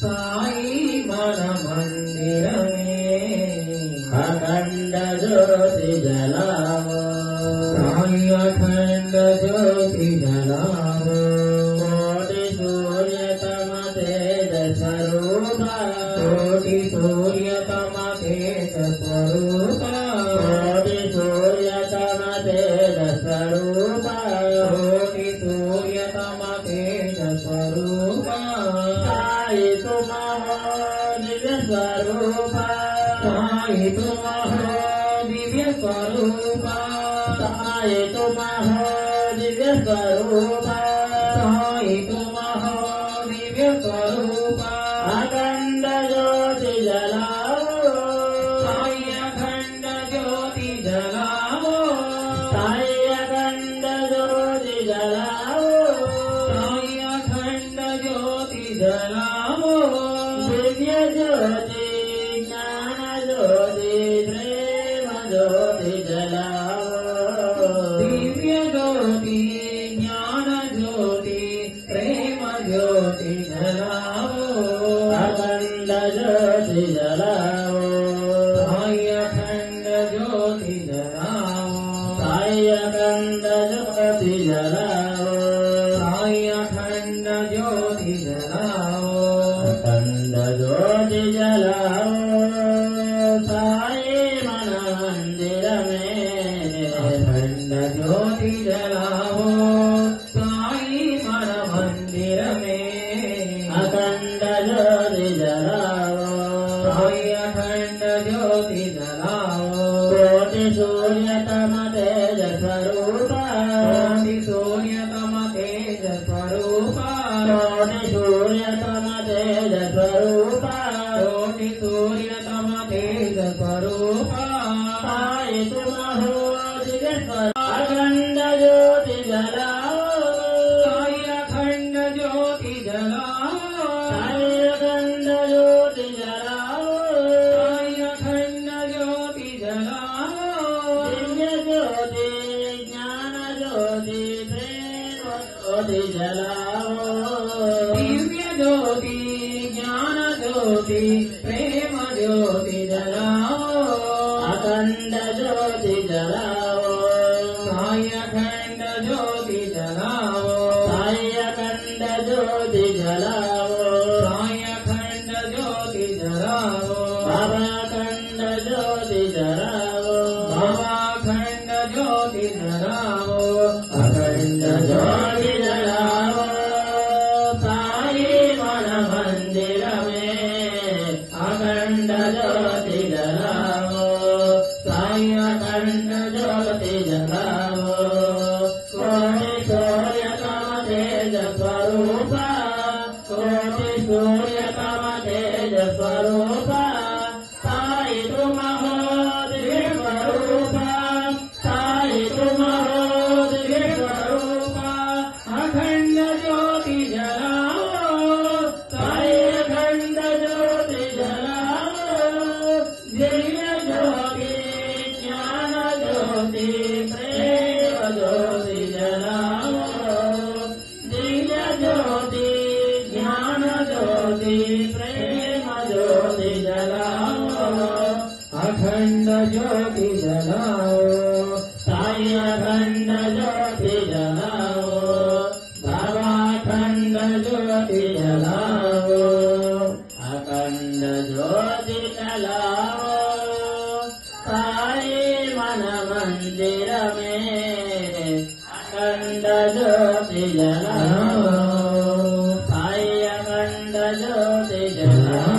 సాయి మన మందిరమే అఖండ జ్యోతి జలావో సాయి అఖండ జ్యోతి జలావో కోటి సూర్యతమ తేజ స్వరూప. కోటి సూర్యతమ తేజ ताए तुम दिव्य स्वरूप ताए तुम दिव्य स्वरूप ताए तुम दिव्य स्वरूप अखंड ज्योति जलाओ ताई अखंड ज्योति जलाओ ताई अखंड ज्योति जलाओ ताई अखंड ज्योति जलाओ। ज्योति जलाओ కోటి సూర్యతమ తేజ స్వరూప కోటి సూర్యతమ తేజ స్వరూప కోటి సూర్యతమ తేజ స్వరూప కోటి సూర్యతమ తేజ స్వరూప సాయి తుమహో దివ్య స్వరూప అఖండ జ్యోతి సాయి అఖండ జ్యోతి అఖండ జ్యోతి జలావో దివ్య జ్యోతి జ్ఞాన జ్యోతి ప్రేమ జ్యోతి జలావో అఖండ జ్యోతి జలావో జ్యోతి జలావో జ్యోతి జలావో జ్యోతి జలావో జ్యోతి జలావో బాబా साई मन मंदिर में अखंड ज्योति जलाओ। साई अखंड ज्योति जलाओ कोटि सूर्य कम तेज स्वरूपा कोटि सूर्य कम तेज स्वरूपा अखंड ज्योती जगाओ ताई अखंड ज्योती जगाओ बाबा अखंड ज्योति जगाओ अखंड ज्योति जगाओ ताई मन मंदिर में अखंड ज्योती जगाओ ताई अखंड ज्योती जगाओ।